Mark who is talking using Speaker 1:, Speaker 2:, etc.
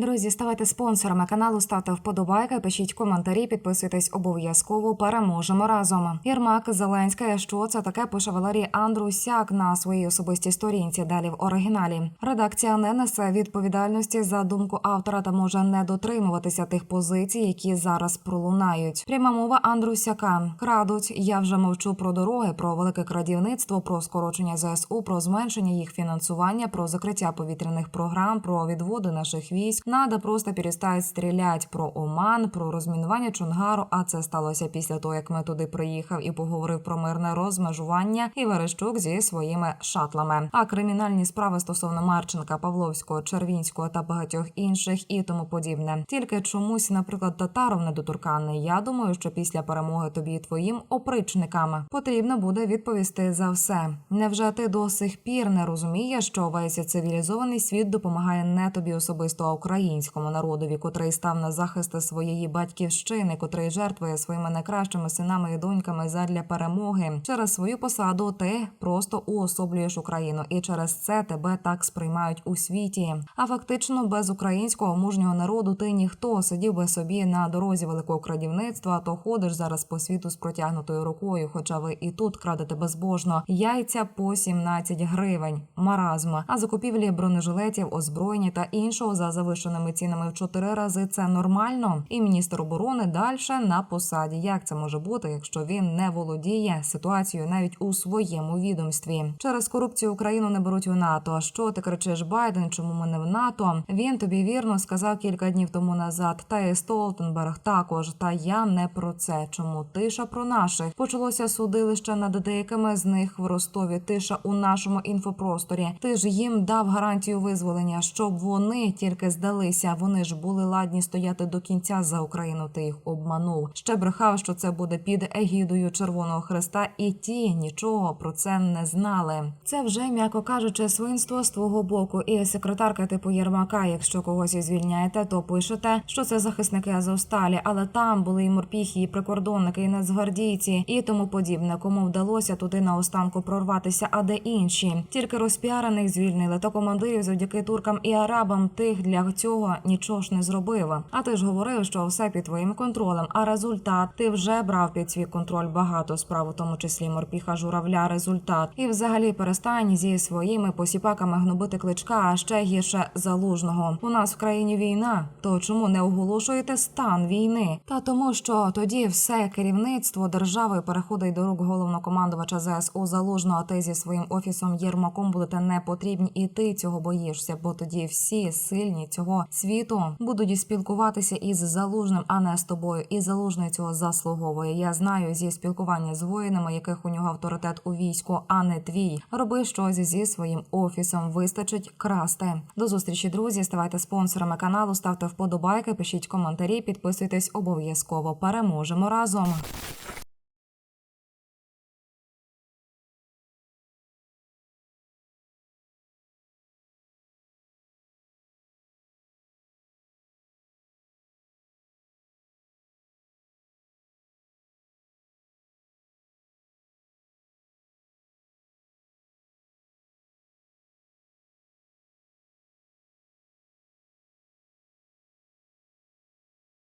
Speaker 1: Друзі, ставайте спонсорами каналу, ставте вподобайки, пишіть коментарі, підписуйтесь обов'язково. Переможемо разом. Єрмак Зеленська. Що це таке? Пише Валерій Андрусяк на своїй особистій сторінці. Далі в оригіналі. Редакція не несе відповідальності за думку автора та може не дотримуватися тих позицій, які зараз пролунають. Пряма мова Андрусяка. Крадуть. Я вже мовчу про дороги, про велике крадівництво, про скорочення ЗСУ, про зменшення їх фінансування, про закриття повітряних програм, про відводи наших військ. Надо просто перестать стрілять про Оман, про розмінування Чонгару. А це сталося після того, як ми туди приїхав і поговорив про мирне розмежування і Верещук зі своїми шатлами. А кримінальні справи стосовно Марченка, Павловського, Червінського та багатьох інших і тому подібне. Тільки чомусь, наприклад, татаров недоторканний. Я думаю, що після перемоги тобі і твоїм опричникам потрібно буде відповісти за все. Невже ти до сих пір не розумієш, що весь цивілізований світ допомагає не тобі особисто, а українському народові, котрий став на захист своєї батьківщини, котрий жертвує своїми найкращими синами і доньками задля перемоги. Через свою посаду ти просто уособлюєш Україну, і через це тебе так сприймають у світі. А фактично без українського мужнього народу ти ніхто сидів би собі на дорозі великого крадівництва, то ходиш зараз по світу з протягнутою рукою. Хоча ви і тут крадете безбожно яйця по 17 гривень. Маразм. А закупівлі бронежилетів, озброєння та іншого за завищеними цінами в чотири рази це нормально. І міністр оборони далі на посаді. Як це може бути, якщо він не володіє ситуацією навіть у своєму відомстві? Через корупцію Україну не беруть у НАТО. Що ти кричиш, Байден? Чому ми не в НАТО? Він тобі вірно сказав кілька днів тому назад. Та і Столтенберг також. Та я не про це. Чому тиша про наших? Почалося судилище над деякими з них в Ростові. Тиша у нашому інфопросторі. Ти ж їм дав гарантію визволення, щоб вони тільки здалися. Вони ж були ладні стояти до кінця за Україну. Ти їх обманув. Ще брехав, що це буде під егідою Червоного Хреста, і ті нічого про це не знали. Це вже м'яко кажучи, свинство з твого боку. І секретарка типу Єрмака, якщо когось і звільняєте, то пишете, що це захисники Азовсталі, але там були і морпіхи, і прикордонники, і нацгвардійці, і тому подібне. Кому вдалося туди наостанку прорватися, а де інші тільки розпіарених звільнили, та командирів завдяки туркам і арабам тих для цього нічого ж не зробив. А ти ж говорив, що все під твоїм контролем. А результат ти вже брав під свій контроль багато справ, у тому числі морпіха журавля. Результат і взагалі перестань зі своїми посіпаками гнобити кличка, а ще гірше залужного. У нас в країні війна. То чому не оголошуєте стан війни? Та тому, що тоді все керівництво держави переходить до рук головнокомандувача ЗСУ залужного. Ти зі своїм офісом Єрмаком будете не потрібні, і ти цього боїшся, бо тоді всі сильні цього світу будуть спілкуватися із залужним, а не з тобою. І залужний цього заслуговує. Я знаю зі спілкування з воїнами, яких у нього авторитет у війську, а не твій. Роби щось зі своїм офісом. Вистачить красти. До зустрічі, друзі. Ставайте спонсорами каналу, ставте вподобайки, пишіть коментарі, підписуйтесь обов'язково. Переможемо разом.